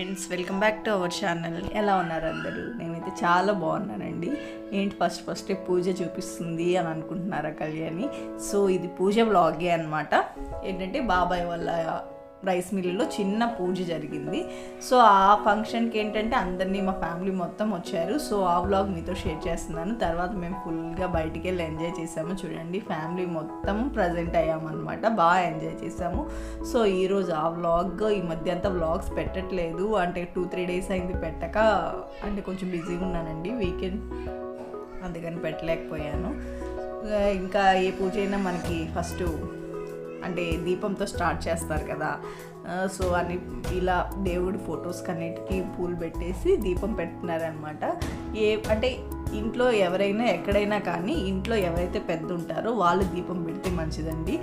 Friends welcome back to our channel. ఎలా ఉన్నారు అందరూ? నేనైతే చాలా బాగున్నానండి. ఏంటి ఫస్ట్ ఫస్ట్ పూజ చూపిస్తుంది అని అనుకుంటున్నారా కళ్యాణి? సో ఇది పూజ బ్లాగే అనమాట ఏంటంటే బాబాయ్ వాళ్ళ రైస్ మిల్లులో చిన్న పూజ జరిగింది. సో ఆ ఫంక్షన్కి ఏంటంటే అందరినీ మా ఫ్యామిలీ మొత్తం వచ్చారు. సో ఆ వ్లాగ్ మీతో షేర్ చేస్తున్నాను. తర్వాత మేము ఫుల్గా బయటికి వెళ్ళి ఎంజాయ్ చేసాము. చూడండి ఫ్యామిలీ మొత్తం ప్రజెంట్ అయ్యామన్నమాట. బాగా ఎంజాయ్ చేసాము. సో ఈరోజు ఆ వ్లాగ్ ఈ మధ్య అంతా వ్లాగ్స్ పెట్టట్లేదు. అంటే టూ త్రీ డేస్ అయింది పెట్టక అంటే కొంచెం బిజీగా ఉన్నానండి. వీకెండ్ అందుకని పెట్టలేకపోయాను. ఇంకా ఏ పూజ అయినా మనకి ఫస్ట్ అంటే దీపంతో స్టార్ట్ చేస్తారు కదా. సో అని ఇలా దేవుడి ఫొటోస్ కన్నిటికి పూలు పెట్టేసి దీపం పెట్టినారనమాట ఏ అంటే ఇంట్లో ఎవరైనా ఎక్కడైనా కానీ ఇంట్లో ఎవరైతే పెద్ద ఉంటారో వాళ్ళు దీపం పెడితే మంచిదండి.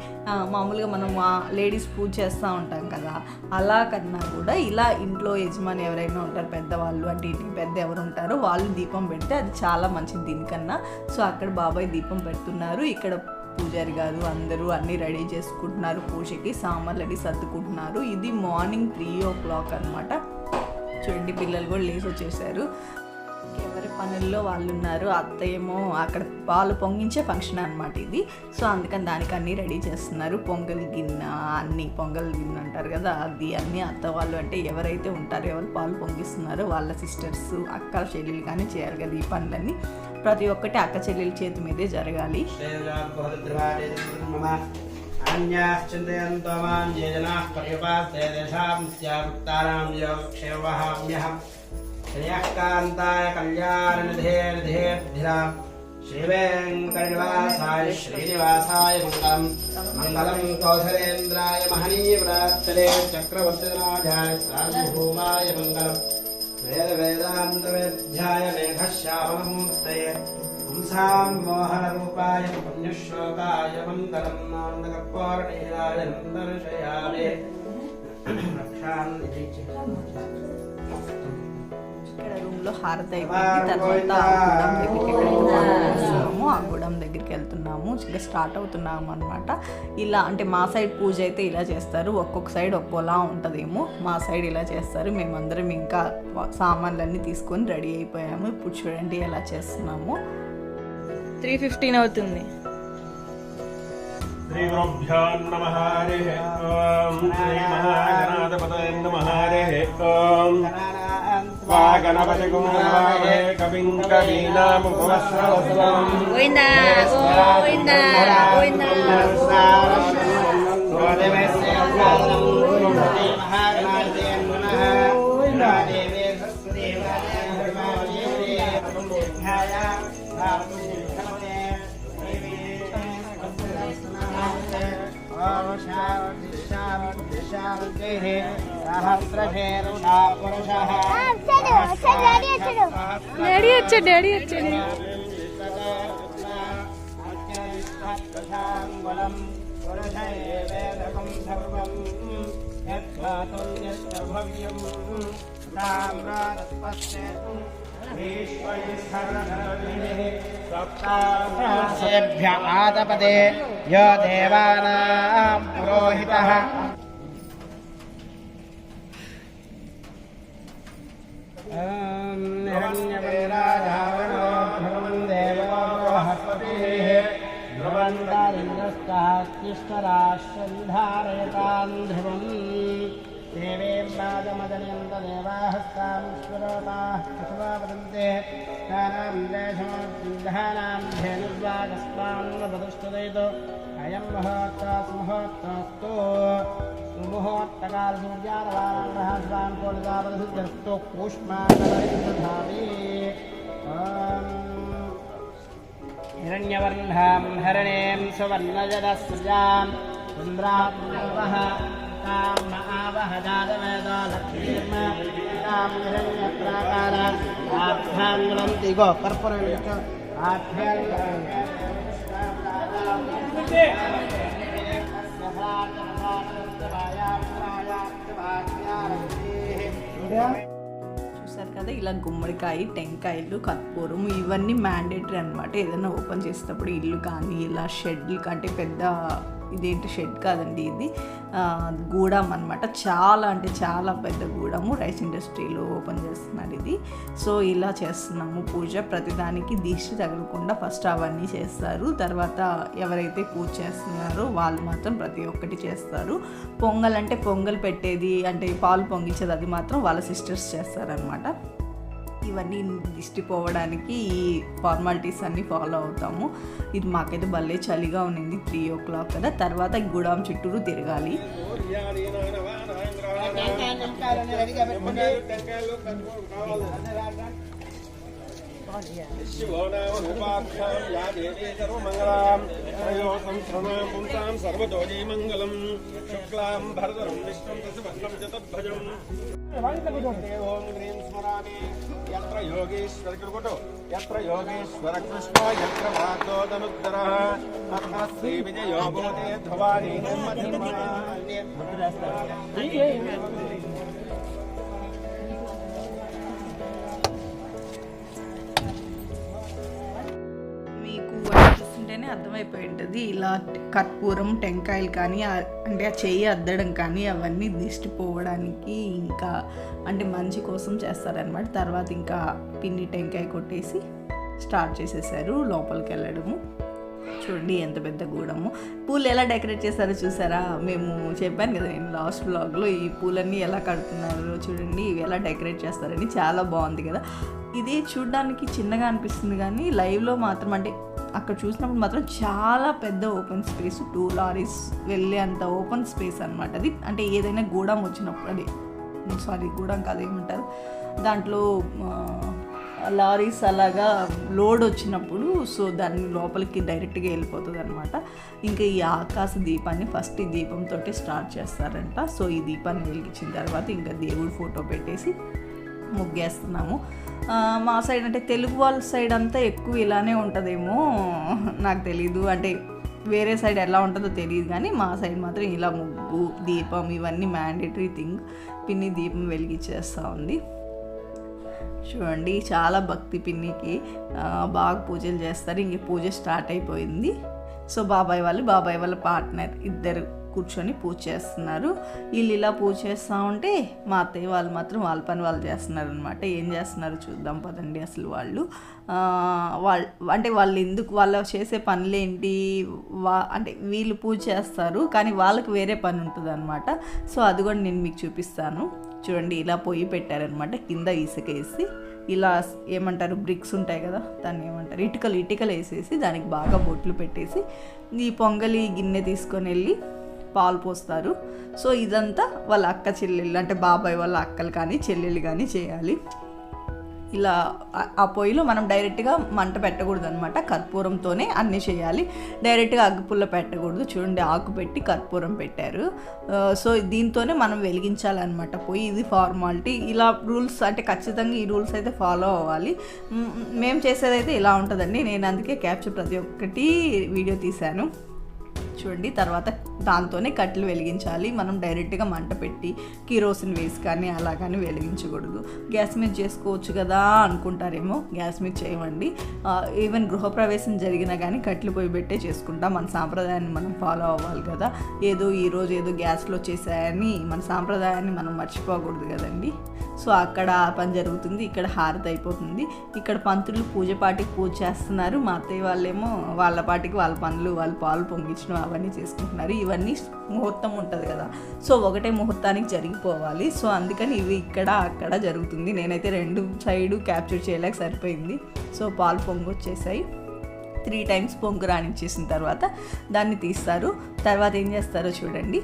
మామూలుగా మనం లేడీస్ పూజ చేస్తూ ఉంటాం కదా. అలా కన్నా కూడా ఇలా ఇంట్లో యజమాని ఎవరైనా ఉంటారు పెద్దవాళ్ళు అంటే ఇంటికి పెద్ద ఎవరు ఉంటారో వాళ్ళు దీపం పెడితే అది చాలా మంచిది దీనికన్నా. సో అక్కడ బాబాయ్ దీపం పెడుతున్నారు. ఇక్కడ పూజారి గారు అందరూ అన్నీ రెడీ చేసుకుంటున్నారు పూజకి సామాన్లు సర్దుకుంటున్నారు. ఇది మార్నింగ్ త్రీ ఓ క్లాక్ అనమాట చూడండి పిల్లలు కూడా లేచి వచ్చేసారు. ఎవరి పనుల్లో వాళ్ళు ఉన్నారు అత్త ఏమో అక్కడ పాలు పొంగించే ఫంక్షన్ అనమాట ఇది. సో అందుకని దానికి అన్నీ రెడీ చేస్తున్నారు. పొంగల్ గిన్నె అన్ని పొంగల్ గిన్నె అంటారు కదా అది అన్నీ అత్త వాళ్ళు అంటే ఎవరైతే ఉంటారో ఎవరు పాలు పొంగిస్తున్నారో వాళ్ళ సిస్టర్స్ అక్క చెల్లెలు కానీ చేయాలి కదా ఈ పనులన్నీ. ప్రతి ఒక్కటి అక్క చెల్లెల చేతి మీదే జరగాలి अन्याश्चिन्तयन्तो मां ये जनाः पर्युपास्ते तेषां स्यामुत्तारां योगक्षेमवहाम्यहम् श्रियः कान्ताय कल्याणनिधे निधेर्धिराम् श्रीवेङ्कटनिवासाय श्रीनिवासाय मङ्गलम् मङ्गलं कौशलेन्द्राय महनीव्रात्तले चक्रवर्तिराजाय सार्वभौमाय मङ्गलम् वेदवेदान्तवेद्याय मेघश्याममूर्तये पुंसां मोहनरूपाय पुण्यश्लोकाय मङ्गलम् नान्दकपूर्णीयाय नन्दर्शयामि रक्षान्निधि ఇక్కడ రూమ్ లో హారతి అయిపోయింది తర్వాత ఆ గూడెం దగ్గరికి వెళ్తున్నాము. ఇంకా స్టార్ట్ అవుతున్నాము అనమాట ఇలా అంటే మా సైడ్ పూజ అయితే ఇలా చేస్తారు. ఒక్కొక్క సైడ్ ఒక్కోలా ఉంటుందేమో. మా సైడ్ ఇలా చేస్తారు. మేమందరం ఇంకా సామాన్లన్నీ తీసుకొని రెడీ అయిపోయాము. ఇప్పుడు చూడండి ఎలా చేస్తున్నాము. త్రీ ఫిఫ్టీన్ అవుతుంది. శ్రీ గురుభ్యో నమ హరి ఓం Shri Buenas, buenas, buenas. Daddy হচ্ছে ড্যাডি হচ্ছে ভব্যম सप्ताभ्य आतपदे यो देवानां पुरोहितः। ध्रुवन्तारिन्द्रस्तास्तिष्ठराश्रन्धारयतान् ध्रुवम्। देवीं राजमदन्यन्तदेवाहस्तानुस्वरोताः प्रसवा वदन्ते तानां देशमोद्धानां धेनुर्वागस्तान् वदुष्टदयितो अयं महोत्तास्महोत्तास्तु मुहूर्तकालसूर्यारवाराणः स्वान् कोलितापदसिद्ध्यस्तु कूष्माकलरिन्दधामि हिरण्यवर्णां हरणीं सुवर्णजदस्रजां सुन्द्रावः तां చూసారు కదా ఇలా గుమ్మడికాయ టెంకాయలు కర్పూరం ఇవన్నీ మ్యాండేటరీ అనమాట ఏదైనా ఓపెన్ చేసేటప్పుడు ఇల్లు కానీ ఇలా షెడ్లు కంటే పెద్ద ఇదేంటి షెడ్ కాదండి ఇది. గూడెం అనమాట చాలా అంటే చాలా పెద్ద గూడము. రైస్ ఇండస్ట్రీలో ఓపెన్ చేస్తున్నారు ఇది. సో ఇలా చేస్తున్నాము పూజ. ప్రతిదానికి దిష్టి తగలకుండా ఫస్ట్ అవన్నీ చేస్తారు. తర్వాత ఎవరైతే పూజ చేస్తున్నారో వాళ్ళు మాత్రం ప్రతి ఒక్కటి చేస్తారు. పొంగల్ అంటే పొంగల్ పెట్టేది అంటే పాలు పొంగించేది అది మాత్రం వాళ్ళ సిస్టర్స్ చేస్తారనమాట ఇవన్నీ దిష్టిపోవడానికి ఈ ఫార్మాలిటీస్ అన్నీ ఫాలో అవుతాము ఇది మాకైతే భలే చలిగా ఉన్నింది త్రీ ఓ క్లాక్ కదా తర్వాత గుడాం చుట్టూరు తిరగాలి మంగళం శుక్లాం భరతరం విష్ణుం దశభద్రం చతుర్భుజం ఓం హ్రీం స్మరామి యత్ర యోగేశ్వర కృకుటు యత్ర యోగేశ్వర కృష్ణ యత్ర భాగోదనుత్తర తత్ర శ్రీ విజయో భూతే ధ్రువాణి మీకు చూస్తేనే అర్థమైపోయి ఉంటుంది ఇలా కర్పూరం టెంకాయలు కానీ అంటే ఆ చెయ్యి అద్దడం కానీ అవన్నీ దిష్టి పోవడానికి ఇంకా అంటే మంచి కోసం చేస్తారనమాట తర్వాత ఇంకా పిన్ని టెంకాయ కొట్టేసి స్టార్ట్ చేసేసారు లోపలికి వెళ్ళడము చూడండి ఎంత పెద్ద గూడము. పూలు ఎలా డెకరేట్ చేశారో చూసారా? మేము చెప్పాను కదా నేను లాస్ట్ బ్లాగ్లో ఈ పూలన్నీ ఎలా కడుతున్నారో చూడండి ఇవి ఎలా డెకరేట్ చేస్తారని చాలా బాగుంది కదా. ఇది చూడడానికి చిన్నగా అనిపిస్తుంది కానీ లైవ్లో మాత్రం అంటే అక్కడ చూసినప్పుడు మాత్రం చాలా పెద్ద ఓపెన్ స్పేస్ టూ లారీస్ వెళ్ళే అంత ఓపెన్ స్పేస్ అనమాట అది. అంటే ఏదైనా గూడెం వచ్చినప్పుడు అది సారీ గూడెం కాదు ఏమంటారు? దాంట్లో లారీస్ అలాగా లోడ్ వచ్చినప్పుడు సో దాన్ని లోపలికి డైరెక్ట్గా వెళ్ళిపోతుంది అనమాట ఇంకా ఈ ఆకాశ దీపాన్ని ఫస్ట్ ఈ దీపంతో స్టార్ట్ చేస్తారంట. సో ఈ దీపాన్ని వెలిగించిన తర్వాత ఇంకా దేవుడి ఫోటో పెట్టేసి ముగ్గేస్తున్నాము. మా సైడ్ అంటే తెలుగు వాళ్ళ సైడ్ అంతా ఎక్కువ ఇలానే ఉంటుందేమో నాకు తెలీదు. అంటే వేరే సైడ్ ఎలా ఉంటుందో తెలియదు కానీ మా సైడ్ మాత్రం ఇలా ముగ్గు దీపం ఇవన్నీ మ్యాండేటరీ థింగ్. పిన్ని దీపం వెలిగించేస్తూ ఉంది. చూడండి చాలా భక్తి పిన్నికి. బాగా పూజలు చేస్తారు. ఇంక పూజ స్టార్ట్ అయిపోయింది. సో బాబాయ్ వాళ్ళు బాబాయ్ వాళ్ళ పార్ట్నర్ ఇద్దరు. కూర్చొని పూజ చేస్తున్నారు. వీళ్ళు ఇలా పూజ చేస్తూ ఉంటే మా అత్తయ్య వాళ్ళు మాత్రం వాళ్ళ పని వాళ్ళు చేస్తున్నారు అనమాట ఏం చేస్తున్నారు చూద్దాం పదండి అసలు వాళ్ళు. వాళ్ళు అంటే వాళ్ళు ఎందుకు వాళ్ళు చేసే పనులేంటి? వా అంటే వీళ్ళు పూజ చేస్తారు కానీ వాళ్ళకి వేరే పని ఉంటుంది అనమాట సో అది కూడా నేను మీకు చూపిస్తాను. చూడండి ఇలా పొయ్యి పెట్టారనమాట కింద ఇసుక వేసి ఇలా ఏమంటారు బ్రిక్స్ ఉంటాయి కదా దాన్ని ఏమంటారు ఇటుకలు ఇటుకలు వేసేసి దానికి బాగా బొట్లు పెట్టేసి ఈ పొంగలి గిన్నె తీసుకొని వెళ్ళి పాలు పోస్తారు. సో ఇదంతా వాళ్ళ అక్క చెల్లెళ్ళు అంటే బాబాయ్ వాళ్ళ అక్కలు కానీ చెల్లెళ్ళు కానీ చేయాలి. ఇలా ఆ- పొయ్యిలో మనం డైరెక్ట్గా మంట పెట్టకూడదు అనమాట కర్పూరంతోనే అన్నీ చేయాలి. డైరెక్ట్గా అగ్గిపుల్ల పెట్టకూడదు. చూడండి ఆకు పెట్టి కర్పూరం పెట్టారు. సో దీంతోనే మనం వెలిగించాలన్నమాట పొయ్యి. ఇది ఫార్మాలిటీ. ఇలా రూల్స్ అంటే ఖచ్చితంగా ఈ రూల్స్ అయితే ఫాలో అవ్వాలి. మేము చేసేదైతే ఇలా ఉంటుందండి. నేను అందుకే క్యాప్చర్ ప్రతి ఒక్కటి వీడియో తీశాను. చూడండి తర్వాత దాంతోనే కట్టెలు వెలిగించాలి. మనం డైరెక్ట్గా మంట పెట్టి కిరోసిన్ వేసి కానీ అలా కానీ వెలిగించకూడదు. గ్యాస్ మీద చేసుకోవచ్చు కదా అనుకుంటారేమో గ్యాస్ మీద చేయమండి. ఈవెన్ గృహప్రవేశం జరిగినా కానీ కట్టెలు పొయ్యి పెట్టే చేసుకుంటాం. మన సాంప్రదాయాన్ని మనం ఫాలో అవ్వాలి కదా. ఏదో ఈరోజు ఏదో గ్యాస్లో చేశాయని మన సాంప్రదాయాన్ని మనం మర్చిపోకూడదు కదండి. సో అక్కడ పని జరుగుతుంది. ఇక్కడ హారతి అయిపోతుంది. ఇక్కడ పంతులు పూజ పాటికి పూజ చేస్తున్నారు. మా అత్తయ్య వాళ్ళేమో వాళ్ళ పాటికి వాళ్ళ పనులు వాళ్ళ పాలు పొంగించడం అవన్నీ చేసుకుంటున్నారు. ఇవన్నీ ముహూర్తం ఉంటుంది కదా. సో ఒకటే ముహూర్తానికి జరిగిపోవాలి. సో అందుకని ఇవి ఇక్కడ అక్కడ జరుగుతుంది. నేనైతే రెండు సైడు క్యాప్చర్ చేయలేక సరిపోయింది. సో పాలు పొంగు వచ్చేసాయి త్రీ టైమ్స్ పొంగు రానిచ్చేసిన తర్వాత దాన్ని తీస్తారు. తర్వాత ఏం చేస్తారో చూడండి.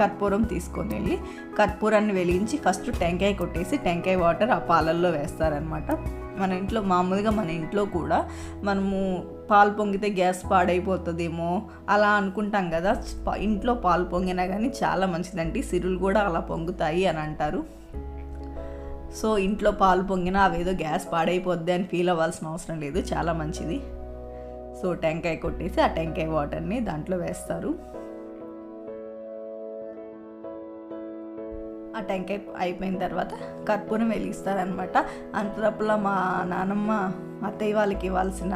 కర్పూరం తీసుకొని వెళ్ళి కర్పూరాన్ని వెలిగించి ఫస్ట్ టెంకాయ కొట్టేసి టెంకాయ వాటర్ ఆ పాలల్లో వేస్తారనమాట మన ఇంట్లో మామూలుగా మన ఇంట్లో కూడా మనము పాలు పొంగితే గ్యాస్ పాడైపోతుందేమో అలా అనుకుంటాం కదా. ఇంట్లో పాలు పొంగినా కానీ చాలా మంచిదండి. సిరులు కూడా అలా పొంగుతాయి అని అంటారు. సో ఇంట్లో పాలు పొంగినా అవేదో గ్యాస్ పాడైపోద్ది అని ఫీల్ అవ్వాల్సిన అవసరం లేదు. చాలా మంచిది. సో టెంకాయ కొట్టేసి ఆ టెంకాయ వాటర్ని దాంట్లో వేస్తారు. ఆ టెంకాయ అయిపోయిన తర్వాత కర్పూరం వెలిగిస్తారనమాట అంతలోపల మా నానమ్మ అత్తయ్య వాళ్ళకి ఇవ్వాల్సిన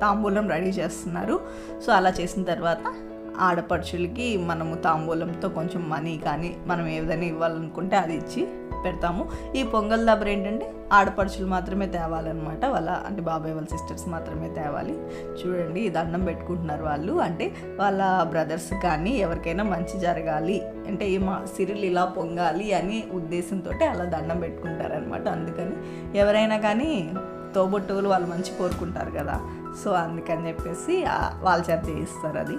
తాంబూలం రెడీ చేస్తున్నారు. సో అలా చేసిన తర్వాత ఆడపడుచులకి మనము తాంబూలంతో కొంచెం మనీ కానీ మనం ఏదైనా ఇవ్వాలనుకుంటే అది ఇచ్చి పెడతాము. ఈ పొంగల్ దబ్బర ఏంటంటే ఆడపడుచులు మాత్రమే తేవాలన్నమాట. వాళ్ళ అంటే బాబాయ్ వాళ్ళ సిస్టర్స్ మాత్రమే తేవాలి. చూడండి దండం పెట్టుకుంటున్నారు వాళ్ళు. అంటే వాళ్ళ బ్రదర్స్ కానీ ఎవరికైనా మంచి జరగాలి. అంటే ఈ మా సిరిలు ఇలా పొంగాలి అని ఉద్దేశంతో అలా దండం పెట్టుకుంటారనమాట అందుకని ఎవరైనా కానీ తోబొట్టువులు వాళ్ళు మంచి కోరుకుంటారు కదా. సో అందుకని చెప్పేసి వాళ్ళ చేత చేయిస్తారు అది.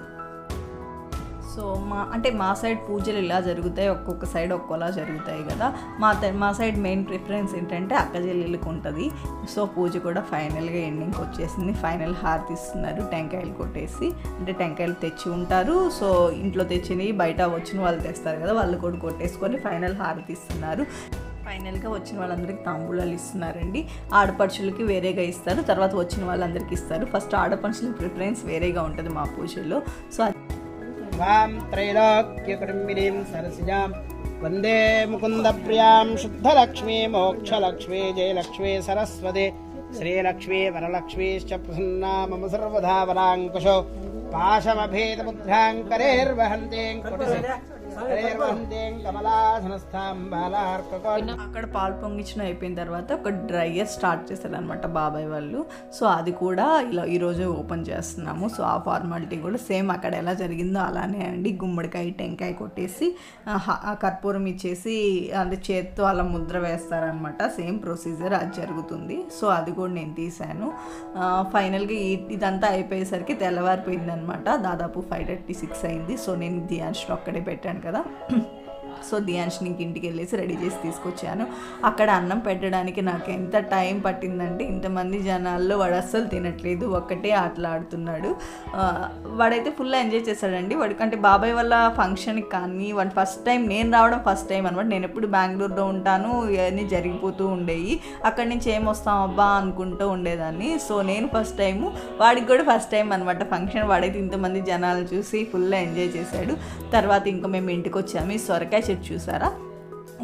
సో మా అంటే మా సైడ్ పూజలు ఇలా జరుగుతాయి. ఒక్కొక్క సైడ్ ఒక్కోలా జరుగుతాయి కదా. మా త- మా సైడ్ మెయిన్ ప్రిఫరెన్స్ ఏంటంటే అక్క చెల్లెళ్ళకి ఉంటుంది. సో పూజ కూడా ఫైనల్గా ఎండింగ్కి వచ్చేసింది. ఫైనల్ హారతి ఇస్తున్నారు. టెంకాయలు కొట్టేసి అంటే టెంకాయలు తెచ్చి ఉంటారు. సో ఇంట్లో తెచ్చినవి బయట వచ్చిన వాళ్ళు తెస్తారు కదా. వాళ్ళు కూడా కొట్టేసుకొని ఫైనల్ హారతి ఇస్తున్నారు. ఫైనల్గా వచ్చిన వాళ్ళందరికీ తాంబూలాలు ఇస్తున్నారండి. ఆడపడుచులకి వేరేగా ఇస్తారు తర్వాత వచ్చిన వాళ్ళందరికీ ఇస్తారు. ఫస్ట్ ఆడపడుచుల ప్రిఫరెన్స్ వేరేగా ఉంటుంది మా పూజల్లో సో అది వందే ముకుంద ప్రియాం శుద్ధలక్ష్మీ మోక్షలక్ష్మీ జయలక్ష్మీ సరస్వతి. శ్రీలక్ష్మీ వరలక్ష్మీశ్చ ప్రసన్నా మమ సర్వధా వరాంకుశో. పాశమభేదముద్రాంకరేర్వహంతేం. కుటిసి అక్కడ పాలు పొంగించడం అయిపోయిన తర్వాత ఒక డ్రైయర్ స్టార్ట్ చేశారనమాట బాబాయ్ వాళ్ళు. సో అది కూడా ఇలా ఈరోజు ఓపెన్ చేస్తున్నాము. సో ఆ ఫార్మాలిటీ కూడా సేమ్ అక్కడ ఎలా జరిగిందో అలానే అండి. గుమ్మడికాయ టెంకాయ కొట్టేసి కర్పూరం ఇచ్చేసి అంటే చేత్తో అలా ముద్ర వేస్తారనమాట సేమ్ ప్రొసీజర్ అది జరుగుతుంది. సో అది కూడా నేను తీశాను. ఫైనల్గా ఇదంతా అయిపోయేసరికి తెల్లవారిపోయింది అనమాట దాదాపు ఫైవ్ థర్టీ సిక్స్ అయింది. సో నేను ధ్యాన్స్లో ఒక్కడే పెట్టాను కదా. 감. సో దియాన్షినికి ఇంటికి వెళ్ళేసి రెడీ చేసి తీసుకొచ్చాను. అక్కడ అన్నం పెట్టడానికి నాకు ఎంత టైం పట్టిందంటే ఇంతమంది జనాల్లో వాడు అస్సలు తినట్లేదు ఒక్కటే ఆటలాడుతున్నాడు వాడైతే ఫుల్ ఎంజాయ్ చేశాడండి. వాడికంటే బాబాయ్ వాళ్ళ ఫంక్షన్కి కానీ వాడు ఫస్ట్ టైం నేను రావడం ఫస్ట్ టైం అనమాట నేను ఎప్పుడు బెంగళూరులో ఉంటాను ఇవన్నీ జరిగిపోతూ ఉండేవి. అక్కడి నుంచి ఏం వస్తామబ్బా అనుకుంటూ ఉండేదాన్ని. సో నేను ఫస్ట్ టైము వాడికి కూడా ఫస్ట్ టైం అనమాట ఫంక్షన్. వాడైతే ఇంతమంది జనాలు చూసి ఫుల్ ఎంజాయ్ చేశాడు. తర్వాత ఇంకా మేము ఇంటికి వచ్చాము. ఈ సొరకాయ చెట్టు చూసారా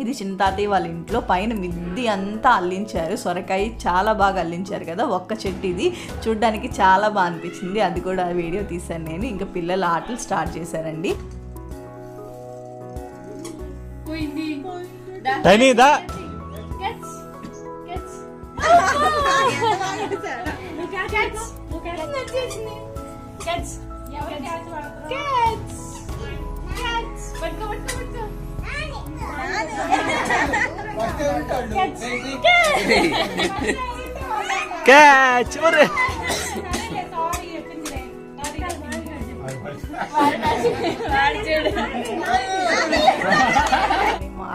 ఇది చిన్న తాతయ్య వాళ్ళ ఇంట్లో పైన మిద్ది అంతా అల్లించారు సొరకాయ చాలా బాగా అల్లించారు కదా ఒక్క చెట్టు ఇది చూడ్డానికి చాలా బాగా అనిపించింది అది కూడా వీడియో తీశాను నేను ఇంకా పిల్లల ఆటలు స్టార్ట్ చేశారండి టైనీదా క్యాచ్ ఒరే.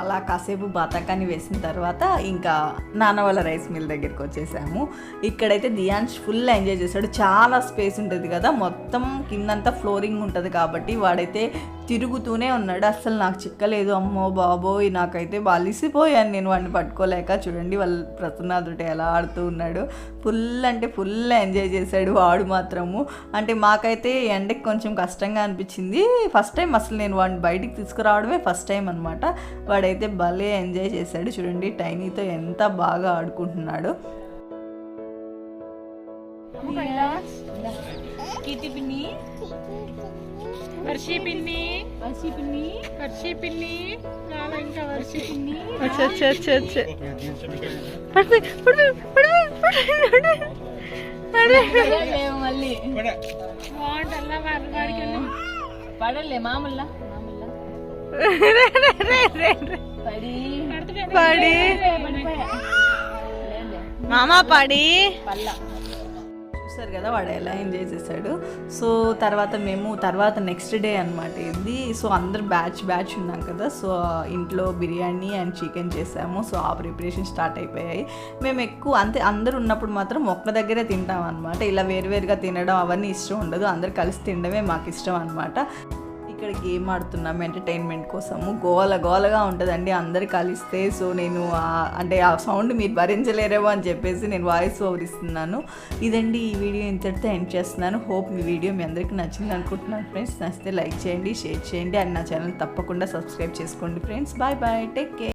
అలా కాసేపు బతాకాన్ని వేసిన తర్వాత ఇంకా నాన్న వాళ్ళ రైస్ మిల్ దగ్గరికి వచ్చేసాము. ఇక్కడైతే దియాన్ష్ ఫుల్ ఎంజాయ్ చేశాడు. చాలా స్పేస్ ఉంటుంది కదా. మొత్తం కిందంతా ఫ్లోరింగ్ ఉంటుంది కాబట్టి వాడైతే తిరుగుతూనే ఉన్నాడు. అస్సలు నాకు చిక్కలేదు. అమ్మో బాబోయ్ నాకైతే బలిసిపోయాను. నేను వాడిని పట్టుకోలేక చూడండి వాళ్ళ ప్రసన్నాథుడు ఎలా ఆడుతూ ఉన్నాడు. ఫుల్ అంటే ఫుల్ ఎంజాయ్ చేశాడు వాడు మాత్రము. అంటే మాకైతే ఎండకి కొంచెం కష్టంగా అనిపించింది. ఫస్ట్ టైం అసలు నేను వాడిని బయటికి తీసుకురావడమే ఫస్ట్ టైం అనమాట వాడైతే భలే ఎంజాయ్ చేశాడు. చూడండి టైనీతో ఎంత బాగా ఆడుకుంటున్నాడు. కిటి వర్షి పిన్ని వర్షి పిన్ని వర్షి పిన్ని రాలా ఇంకా వర్షి పిన్ని అచ్చా అచ్చా అచ్చా అచ్చా పడిపోయి పడిపోయి పడిపోయి పడిపోయి మళ్ళీ బాగుంటల్లా వాడికి పడలే మామూలా పడి పడి మామ పడి చూసారు కదా వాడు ఎలా ఎంజాయ్ చేశాడు సో తర్వాత మేము తర్వాత నెక్స్ట్ డే అనమాట ఇది సో అందరు బ్యాచ్ బ్యాచ్ ఉన్నాం కదా సో ఇంట్లో బిర్యానీ అండ్ చికెన్ చేసాము సో ఆ ప్రిపరేషన్ స్టార్ట్ అయిపోయాయి. మేము ఎక్కువ అంతే అందరు ఉన్నప్పుడు మాత్రం ఒక్క దగ్గరే తింటాం అనమాట ఇలా వేరువేరుగా తినడం అవన్నీ ఇష్టం ఉండదు అందరు కలిసి తినడమే మాకు ఇష్టం అనమాట ఇక్కడ గేమ్ ఆడుతున్నాం ఎంటర్టైన్మెంట్ కోసము. గోల గోలగా ఉంటుందండి అందరు కలిస్తే. సో నేను అంటే ఆ సౌండ్ మీరు భరించలేరేమో అని చెప్పేసి నేను వాయిస్ ఓవర్ ఇస్తున్నాను. ఇదండి ఈ వీడియో ఇంతటితో ఎండ్ చేస్తున్నాను. హోప్ మీ వీడియో మీ అందరికీ నచ్చింది అనుకుంటున్నాను ఫ్రెండ్స్. నచ్చితే లైక్ చేయండి షేర్ చేయండి. అండ్ నా ఛానల్ తప్పకుండా సబ్స్క్రైబ్ చేసుకోండి friends. Bye bye. Take care.